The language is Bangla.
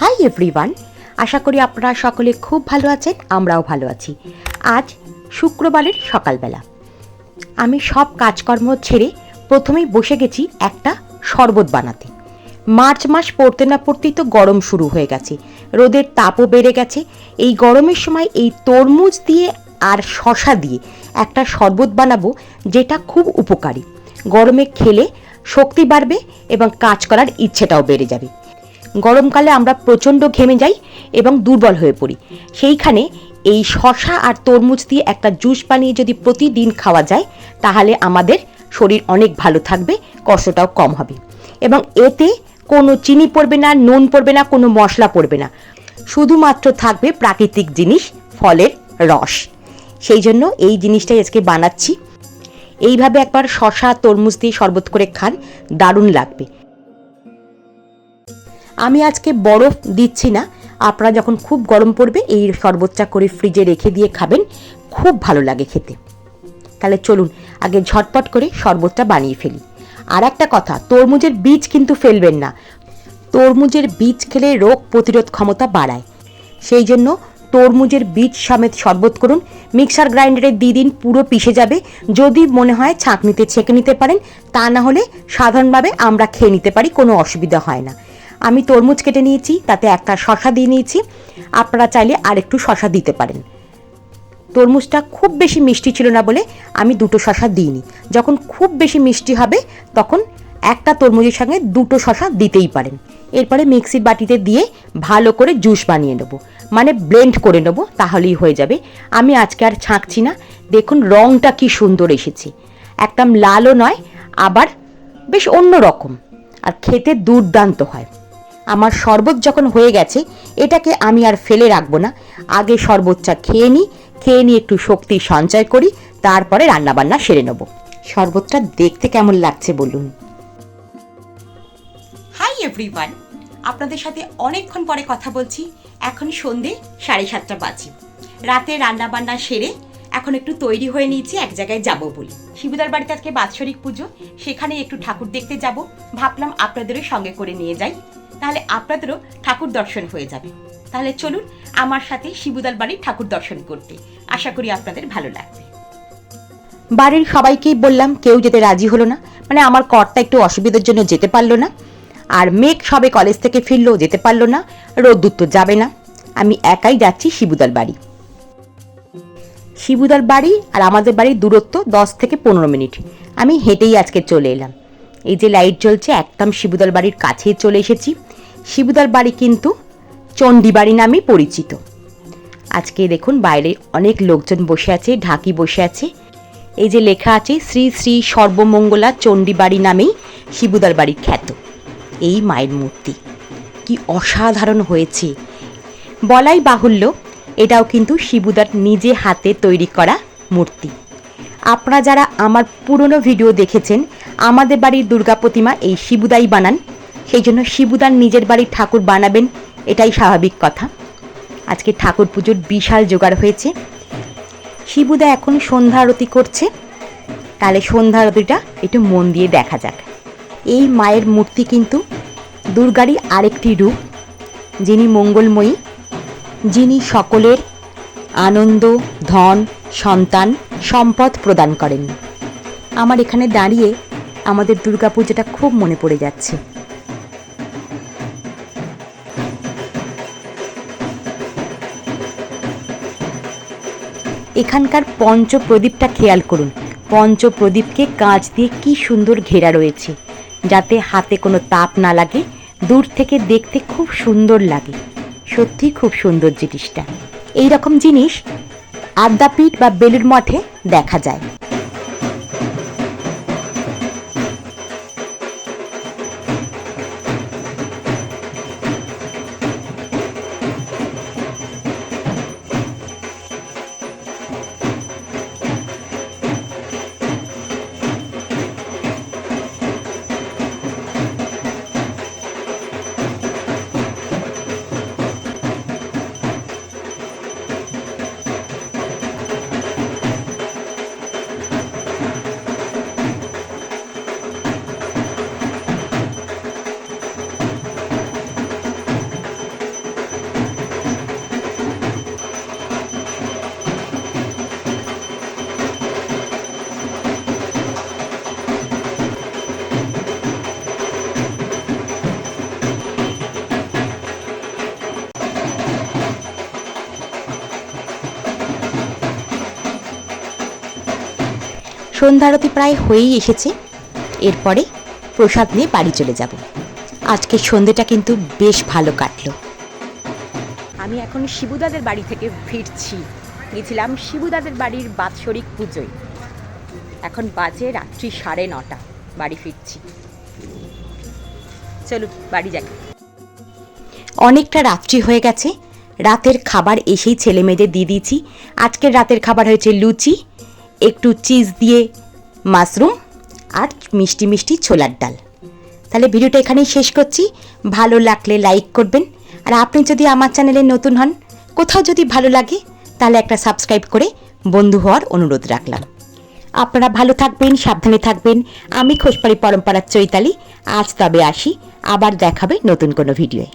হাই এভরিওয়ান আশা করি আপনারা সকলে খুব ভালো আছেন, আমরাও ভালো আছি। আজ শুক্রবারের সকালবেলা। আমি সব কাজকর্ম ছেড়ে প্রথমেই বসে গেছি একটা শরবত বানাতে। মার্চ মাস পড়তে না পড়তেই তো গরম শুরু হয়ে গেছে। রোদের তাপও বেড়ে গেছে। এই গরমের সময় এই তরমুজ দিয়ে আর শশা দিয়ে একটা শরবত বানাবো যেটা খুব উপকারী। গরমে খেলে শক্তি বাড়বে এবং কাজ করার ইচ্ছেটাও বেড়ে যাবে। গরমকালে আমরা প্রচণ্ড ঘেমে যাই এবং দুর্বল হয়ে পড়ি। সেইখানে এই শশা আর তরমুজ দিয়ে একটা জুস বানিয়ে যদি প্রতিদিন খাওয়া যায়, তাহলে আমাদের শরীর অনেক ভালো থাকবে, কষ্টটাও কম হবে। এবং এতে কোনো চিনি পড়বে না, নুন পড়বে না, কোনো মশলা পড়বে না। শুধুমাত্র থাকবে প্রাকৃতিক জিনিস, ফলের রস। সেই জন্য এই জিনিসটাই আজকে বানাচ্ছি। এইভাবে একবার শশা তরমুজ দিয়ে শরবত করে খান, দারুণ লাগবে। আমি আজকে বরফ দিচ্ছি না। আপনারা যখন খুব গরম পড়বে, এই শরবতটা করে ফ্রিজে রেখে দিয়ে খাবেন। খুব ভালো লাগে খেতে। তাহলে চলুন, আগে ঝটপট করে শরবতটা বানিয়ে ফেলি। আর একটা কথা, তরমুজের বীজ কিন্তু ফেলবেন না। তরমুজের বীজ খেলে রোগ প্রতিরোধ ক্ষমতা বাড়ায়। সেই জন্য তরমুজের বীজ সমেত শরবত করুন। মিক্সার গ্রাইন্ডারে দিয়ে দিন, পুরো পিষে যাবে। যদি মনে হয় ছাঁকনিতে ছেঁকে নিতে পারেন, তা না হলে সাধারণভাবে আমরা খেয়ে নিতে পারি, কোনো অসুবিধা হয় না। আমি তরমুজ কেটে নিয়েছি, তাতে একটা শশা দিয়ে নিয়েছি। আপনারা চাইলে আর একটু শশা দিতে পারেন। তরমুজটা খুব বেশি মিষ্টি ছিল না বলে আমি দুটো শশা দিইনি। যখন খুব বেশি মিষ্টি হবে, তখন একটা তরমুজের সঙ্গে দুটো শশা দিতেই পারেন। এরপরে মিক্সির বাটিতে দিয়ে ভালো করে জুস বানিয়ে নেব। মানে ব্লেন্ড করে নেব, তাহলেই হয়ে যাবে। আমি আজকে আর ছাঁকছি না। দেখুন রঙটা কি সুন্দর এসেছে। একদম লালও নয়, আবার বেশ অন্য রকম আর খেতে দুর্দান্ত হয়। আমার শরবত যখন হয়ে গেছে, এটাকে আমি আর ফেলে রাখব না। আগে শরবতটা খেয়ে নিই, খেয়ে নিয়ে একটু শক্তি সঞ্চয় করি, তারপরে রান্নাবান্না সেরে নেব। শরবতটা দেখতে কেমন লাগছে বলুন। হাই এভরিওয়ান আপনাদের সাথে অনেকক্ষণ পরে কথা বলছি। এখন সন্ধে সাড়ে সাতটা বাজে। রাতে রান্নাবান্না সেরে এখন একটু তৈরি হয়ে নিয়েছি, এক জায়গায় যাব বলে। শিবুদার বাড়িতে আজকে বাৎসরিক পুজো সেখানে একটু ঠাকুর দেখতে যাব। ভাবলাম আপনাদেরও সঙ্গে করে নিয়ে যাই। তাহলে আপনাদেরও ঠাকুর দর্শন হয়ে যাবে। তাহলে চলুন আমার সাথে শিবুদাল বাড়ির ঠাকুর দর্শন করতে। আশা করি আপনাদের ভালো লাগবে। বাড়ির সবাইকেই বললাম, কেউ যেতে রাজি হলো না। মানে আমার কর্তা একটু অসুবিধার জন্য যেতে পারল না। আর মেঘ সবে কলেজ থেকে ফিরলেও যেতে পারল না। রোদ্দুর তো যাবে না। আমি একাই যাচ্ছি শিবুদার বাড়ি। শিবুদার বাড়ি আর আমাদের বাড়ির দূরত্ব দশ থেকে পনেরো মিনিট। আমি হেঁটেই আজকে চলে এলাম। এই যে লাইট জ্বলছে, একদম শিবুদার বাড়ির কাছেই চলে এসেছি। শিবুদার বাড়ি কিন্তু চণ্ডী বাড়ি নামেই পরিচিত। আজকে দেখুন বাইরে অনেক লোকজন বসে আছে, ঢাকি বসে আছে। এই যে লেখা আছে, শ্রী শ্রী সর্বমঙ্গলা চণ্ডী বাড়ি নামেই শিবুদার বাড়ির খ্যাত। এই মায়ের মূর্তি, কি অসাধারণ হয়েছে। বলাই বাহুল্য, এটাও কিন্তু শিবুদার নিজে হাতে তৈরি করা মূর্তি। আপনারা যারা আমার পুরনো ভিডিও দেখেছেন, আমাদের বাড়ির দুর্গা প্রতিমা এই শিবুদাই বানান সেই জন্য শিবুদার নিজের বাড়ির ঠাকুর বানাবেন, এটাই স্বাভাবিক কথা। আজকে ঠাকুর পুজোর বিশাল জোগাড় হয়েছে। শিবুদা এখন সন্ধ্যা আরতি করছে। তাহলে সন্ধ্যা আরতিটা একটু মন দিয়ে দেখা যাক। এই মায়ের মূর্তি কিন্তু দুর্গারই আরেকটি রূপ, যিনি মঙ্গলময়ী, যিনি সকলের আনন্দ, ধন, সন্তান, সম্পদ প্রদান করেন। আমার এখানে দাঁড়িয়ে আমাদের দুর্গাপুজোটা খুব মনে পড়ে যাচ্ছে। এখানকার পঞ্চ প্রদীপটা খেয়াল করুন। পঞ্চ প্রদীপকে কাঁচ দিয়ে কি সুন্দর ঘেরা রয়েছে। যাতে হাতে কোনো তাপ না লাগে, দূর থেকে দেখতে খুব সুন্দর লাগে। সত্যি খুব সুন্দর জিনিসটা। এই রকম জিনিস আদ্যাপীঠ বা বেলুর মঠে দেখা যায়। সন্ধ্যারতি প্রায় হয়েই এসেছে। এরপরে প্রসাদ নিয়ে বাড়ি চলে যাব। আজকে সন্ধেটা কিন্তু বেশ ভালো কাটলো। আমি এখন শিবুদাদের বাড়ি থেকে ফিরছি। গেছিলাম শিবুদাদের বাড়ির বাৎসরিক পুজোয়। এখন বাজে রাত্রি সাড়ে নটা। বাড়ি ফিরছি। চলুন বাড়ি যাই। অনেকটা রাত্রি হয়ে গেছে। রাতের খাবার এসেই ছেলে মেয়েদের দিয়ে দিয়েছি। আজকের রাতের খাবার হয়েছে লুচি একটু চিজ দিয়ে মাশরুম আর মিষ্টি মিষ্টি ছোলার ডাল। তাহলে ভিডিওটা এখানেই শেষ করছি। ভালো লাগলে লাইক করবেন। আর আপনি যদি আমার চ্যানেলে নতুন হন, কোথাও যদি ভালো লাগে, তাহলে একটা সাবস্ক্রাইব করে বন্ধু হওয়ার অনুরোধ রাখলাম। আপনারা ভালো থাকবেন, সাবধানে থাকবেন। আমি খোসপাড়ি পরম্পরার চৈতালি। আজ তবে আসি। আবার দেখাবে নতুন কোনো ভিডিওয়ে।